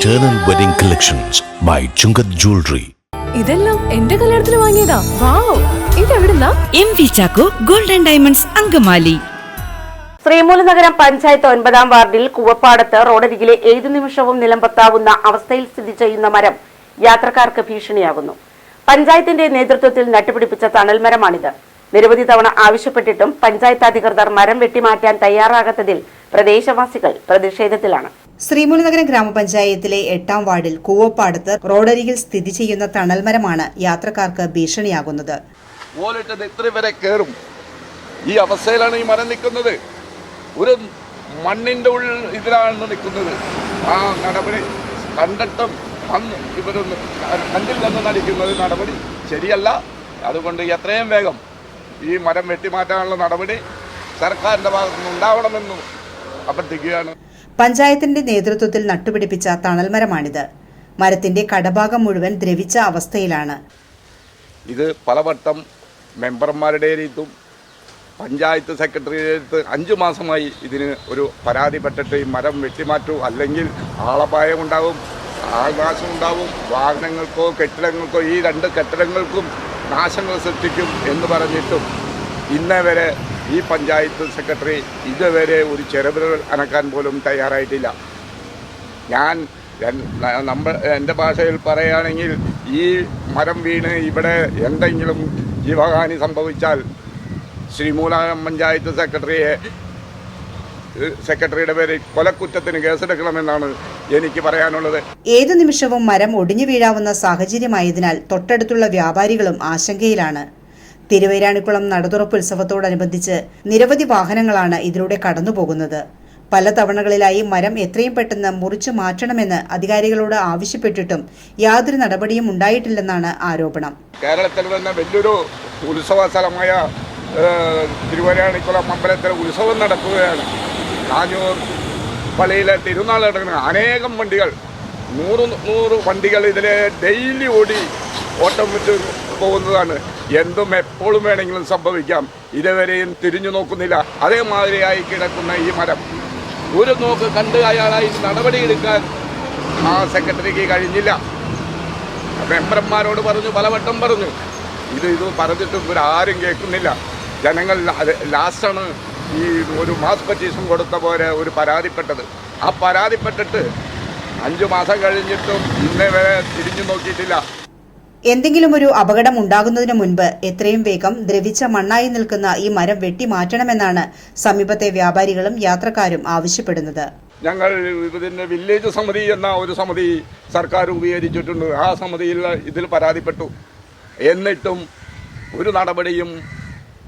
Eternal Wedding Collections by Chungath Jewelry. ഇതെല്ലാം എന്റെ കല്യാണത്തിന് വാങ്ങിയതാ. Wow ഇതെവിടുന്നാ? M V Chacko golden diamonds Angamaly. Sreemoolanagaram panchayat ഒൻപതാം വാർഡിൽ കുവപ്പാടത്ത് റോഡരികിലെ ഏതു നിമിഷവും നിലംപത്താവുന്ന അവസ്ഥയിൽ സ്ഥിതി ചെയ്യുന്ന മരം യാത്രക്കാർക്ക് ഭീഷണിയാകുന്നു. പഞ്ചായത്തിന്റെ നേതൃത്വത്തിൽ നട്ടുപിടിപ്പിച്ച തണൽ മരമാണിത്. നിരവധി തവണ ആവശ്യപ്പെട്ടിട്ടും പഞ്ചായത്ത് അധികൃതർ മരം വെട്ടിമാറ്റാൻ തയ്യാറാകാത്തതിൽ പ്രദേശവാസികൾ പ്രതിഷേധത്തിലാണ്. ശ്രീമൂലനഗരം ഗ്രാമപഞ്ചായത്തിലെ എട്ടാം വാർഡിൽ കൂവപ്പാടത്ത് റോഡരികിൽ സ്ഥിതി ചെയ്യുന്ന തണൽമരമാണ് യാത്രക്കാർക്ക് ഭീഷണിയാകുന്നത്. ഓലിട്ടത് ഇത്ര വരെ കയറും ഈ അവസ്ഥയിലാണ് ഈ മരം നിൽക്കുന്നത്. ഒരു മണ്ണിന്റെ ഉള്ളിൽ ഇതിലാണ് നിൽക്കുന്നത്. ആ നടപടി കണ്ടിട്ടും അന്ന് ഇവരൊന്ന് കണ്ടില്ലെന്ന് നടിക്കുന്നത് നടപടി ശരിയല്ല. അതുകൊണ്ട് എത്രയും വേഗം ഈ മരം വെട്ടിമാറ്റാനുള്ള നടപടി സർക്കാരിന്റെ ഭാഗത്തുനിന്ന് ഉണ്ടാവണമെന്ന് അഭ്യർത്ഥിക്കുകയാണ് പഞ്ചായത്തിന്റെ നേതൃത്വത്തിൽ നട്ടുപിടിപ്പിച്ച തണൽമരമാണിത്. മരത്തിന്റെ കടഭാഗം മുഴുവൻ ദ്രവിച്ച അവസ്ഥയിലാണ്. ഇത് പലവട്ടം മെമ്പർമാരുടെ അടുത്തും പഞ്ചായത്ത് സെക്രട്ടേറിയറ്റ് അഞ്ചു മാസമായി ഇതിന് ഒരു പരാതിപ്പെട്ടിട്ട് ഈ മരം വെട്ടിമാറ്റൂ അല്ലെങ്കിൽ ആളപായം ഉണ്ടാവും ആൾനാശം ഉണ്ടാവും വാഹനങ്ങൾക്കോ കെട്ടിടങ്ങൾക്കോ ഈ രണ്ട് കെട്ടിടങ്ങൾക്കും നാശങ്ങൾ സൃഷ്ടിക്കും എന്ന് പറഞ്ഞിട്ടും ഇന്നേ വരെ ഈ പഞ്ചായത്ത് സെക്രട്ടറി ഇതുവരെ ഒരു ചെറുവിരൽ അനക്കാൻ പോലും തയ്യാറായിട്ടില്ല. ഞാൻ നമ്മൾ എന്റെ ഭാഷയിൽ പറയുകയാണെങ്കിൽ ഈ മരം വീണ് ഇവിടെ എന്തെങ്കിലും ജീവഹാനി സംഭവിച്ചാൽ ശ്രീമൂലം പഞ്ചായത്ത് സെക്രട്ടറിയെ സെക്രട്ടറിയുടെ പേര് കൊലക്കുറ്റത്തിന് കേസെടുക്കണമെന്നാണ് എനിക്ക് പറയാനുള്ളത്. ഏത് നിമിഷവും മരം ഒടിഞ്ഞു വീഴാവുന്ന സാഹചര്യമായതിനാൽ തൊട്ടടുത്തുള്ള വ്യാപാരികളും ആശങ്കയിലാണ്. തിരുവൈരാണിക്കുളം നടതുറപ്പ് ഉത്സവത്തോടനുബന്ധിച്ച് നിരവധി വാഹനങ്ങളാണ് ഇതിലൂടെ കടന്നുപോകുന്നത്. പല തവണകളിലായി മരം എത്രയും പെട്ടെന്ന് മുറിച്ചു മാറ്റണമെന്ന് അധികാരികളോട് ആവശ്യപ്പെട്ടിട്ടും യാതൊരു നടപടിയും ഉണ്ടായിട്ടില്ലെന്നാണ് ആരോപണം. കേരളത്തിൽ തന്നെ വലിയൊരു ഉത്സവ സ്ഥലമായ തിരുവരാണിക്കുളം അമ്പലത്തിൽ ഉത്സവം നടക്കുകയാണ്. കാഞ്ഞൂർ പള്ളിയിലെ തിരുനാൾ നടക്കുന്ന അനേകം വണ്ടികൾ നൂറ് നൂറ് വണ്ടികൾ ഇതിലെ ഡെയിലി ഓടി ഓട്ടം വിട്ട് പോകുന്നതാണ്. എന്തും എപ്പോഴും വേണമെങ്കിലും സംഭവിക്കാം. ഇതുവരെയും തിരിഞ്ഞു നോക്കുന്നില്ല. അതേമാതിരിയായി കിടക്കുന്ന ഈ മരം. ഒരു നോക്ക് കണ്ട് അയാളായി നടപടിയെടുക്കാൻ ആ സെക്രട്ടറിക്ക് കഴിഞ്ഞില്ല. മെമ്പർമാരോട് പറഞ്ഞു പലവട്ടം പറഞ്ഞു. ഇത് ഇത് പറഞ്ഞിട്ടും ഇവരാരും കേൾക്കുന്നില്ല. ജനങ്ങൾ ലാസ്റ്റാണ് ഈ ഒരു മാസ് പറ്റീഷൻ കൊടുത്ത പോലെ ഒരു പരാതിപ്പെട്ടത്. ആ പരാതിപ്പെട്ടിട്ട് അഞ്ചു മാസം കഴിഞ്ഞിട്ടും ഇന്നേ വരെ തിരിഞ്ഞു നോക്കിയിട്ടില്ല. എന്തെങ്കിലും ഒരു അപകടം ഉണ്ടാകുന്നതിനു മുൻപ് എത്രയും വേഗം ദ്രവിച്ച മണ്ണായി നിൽക്കുന്ന ഈ മരം വെട്ടിമാറ്റണമെന്നാണ് സമീപത്തെ വ്യാപാരികളും യാത്രക്കാരും ആവശ്യപ്പെടുന്നത്. ഞങ്ങൾ ഇതിന്റെ വില്ലേജ് സമിതി എന്ന ഒരു സമിതി സർക്കാർ രൂപീകരിച്ചിട്ടുണ്ട്. ആ സമിതിയിൽ ഇതിൽ പരാതിപ്പെട്ടു. എന്നിട്ടും ഒരു നടപടിയും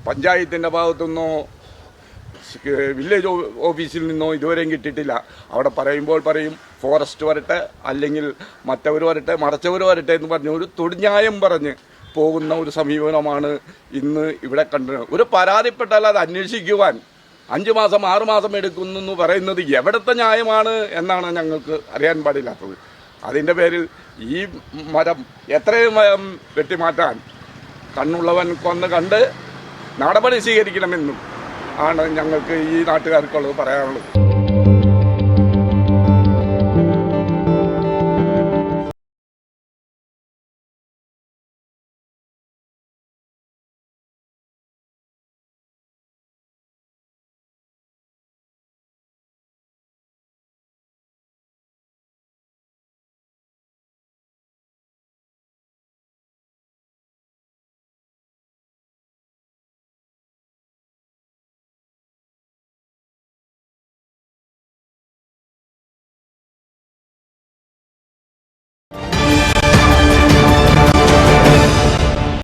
പഞ്ചായത്തിന്റെ ഭാഗത്തുനിന്നോ വില്ലേജ് ഓഫീസിൽ നിന്നോ ഇതുവരെയും കിട്ടിയിട്ടില്ല. അവിടെ പറയുമ്പോൾ പറയും ഫോറസ്റ്റ് വരട്ടെ അല്ലെങ്കിൽ മറ്റവർ വരട്ടെ മറച്ചവർ വരട്ടെ എന്ന് പറഞ്ഞ് ഒരു തൊടിഞ്ഞായം പറഞ്ഞ് പോകുന്ന ഒരു സമീപനമാണ് ഇന്ന് ഇവിടെ കണ്ടത് ഒരു പരാതിപ്പെട്ടാൽ അത് അന്വേഷിക്കുവാൻ അഞ്ച് മാസം ആറ് മാസം എടുക്കുന്നു എന്ന് പറയുന്നത് എവിടുത്തെ ന്യായമാണ് എന്നാണ് ഞങ്ങൾക്ക് അറിയാൻ പാടില്ലാത്തത്. അതിന്റെ പേരിൽ ഈ മരം എത്രയും വെട്ടിമാറ്റാൻ കണ്ണുള്ളവൻ കൊന്ന് കണ്ട് നടപടി സ്വീകരിക്കണമെന്നും ആണ് ഞങ്ങൾക്ക് ഈ നാട്ടുകാർക്കുള്ളത് പറയാനുള്ളത്.